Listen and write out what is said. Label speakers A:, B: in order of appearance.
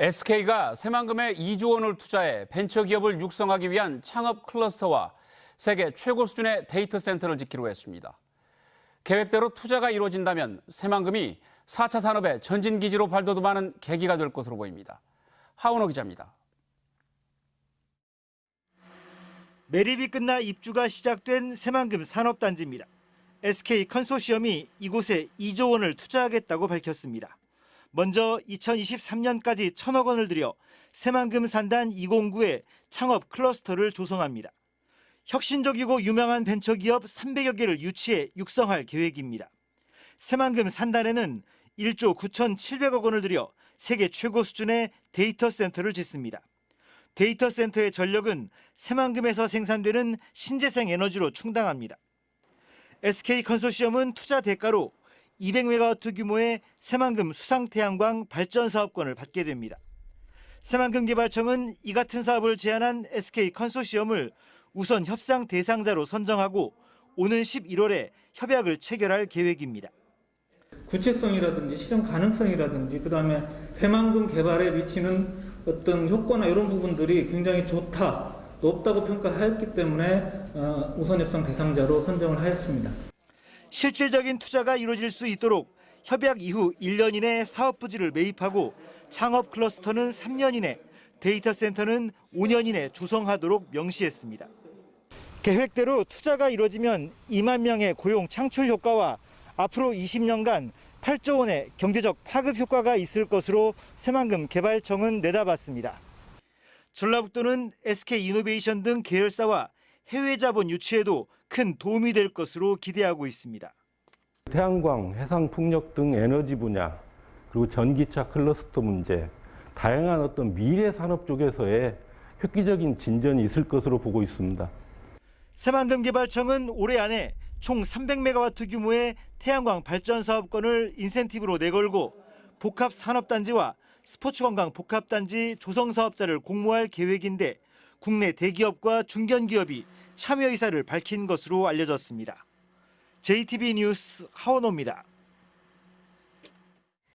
A: SK가 새만금에 2조 원을 투자해 벤처기업을 육성하기 위한 창업 클러스터와 세계 최고 수준의 데이터 센터를 짓기로 했습니다. 계획대로 투자가 이루어진다면 새만금이 4차 산업의 전진 기지로 발돋움하는 계기가 될 것으로 보입니다. 하원호 기자입니다.
B: 매립이 끝나 입주가 시작된 새만금 산업단지입니다. SK 컨소시엄이 이곳에 2조 원을 투자하겠다고 밝혔습니다. 먼저 2023년까지 천억 원을 들여 새만금 산단 209에 창업 클러스터를 조성합니다. 혁신적이고 유명한 벤처기업 300여 개를 유치해 육성할 계획입니다. 새만금 산단에는 1조 9,700억 원을 들여 세계 최고 수준의 데이터 센터를 짓습니다. 데이터 센터의 전력은 새만금에서 생산되는 신재생 에너지로 충당합니다. SK 컨소시엄은 투자 대가로 200메가와트 규모의 새만금 수상태양광 발전 사업권을 받게 됩니다. 새만금 개발청은 이 같은 사업을 제안한 SK 컨소시엄을 우선 협상 대상자로 선정하고 오는 11월에 협약을 체결할 계획입니다.
C: 구체성이라든지 실현 가능성이라든지 그다음에 새만금 개발에 미치는 어떤 효과나 이런 부분들이 굉장히 좋다, 높다고 평가하였기 때문에 어, 우선 협상 대상자로 선정을 하였습니다.
B: 실질적인 투자가 이루어질 수 있도록 협약 이후 1년 이내 사업 부지를 매입하고 창업 클러스터는 3년 이내, 데이터 센터는 5년 이내 조성하도록 명시했습니다. 계획대로 투자가 이루어지면 2만 명의 고용 창출 효과와 앞으로 20년간 8조 원의 경제적 파급 효과가 있을 것으로 새만금 개발청은 내다봤습니다. 전라북도는 SK 이노베이션 등 계열사와 해외 자본 유치에도 큰 도움이 될 것으로 기대하고 있습니다.
D: 태양광, 해상풍력 등 에너지 분야, 그리고 전기차 클러스터 문제, 다양한 어떤 미래 산업 쪽에서의 획기적인 진전이 있을 것으로 보고 있습니다.
B: 새만금 개발청은 올해 안에 총 300메가와트 규모의 태양광 발전 사업권을 인센티브로 내걸고 복합 산업단지와 스포츠 관광 복합단지 조성 사업자를 공모할 계획인데 국내 대기업과 중견기업이 참여 의사를 밝힌 것으로 알려졌습니다. JTB 뉴스 하원호입니다.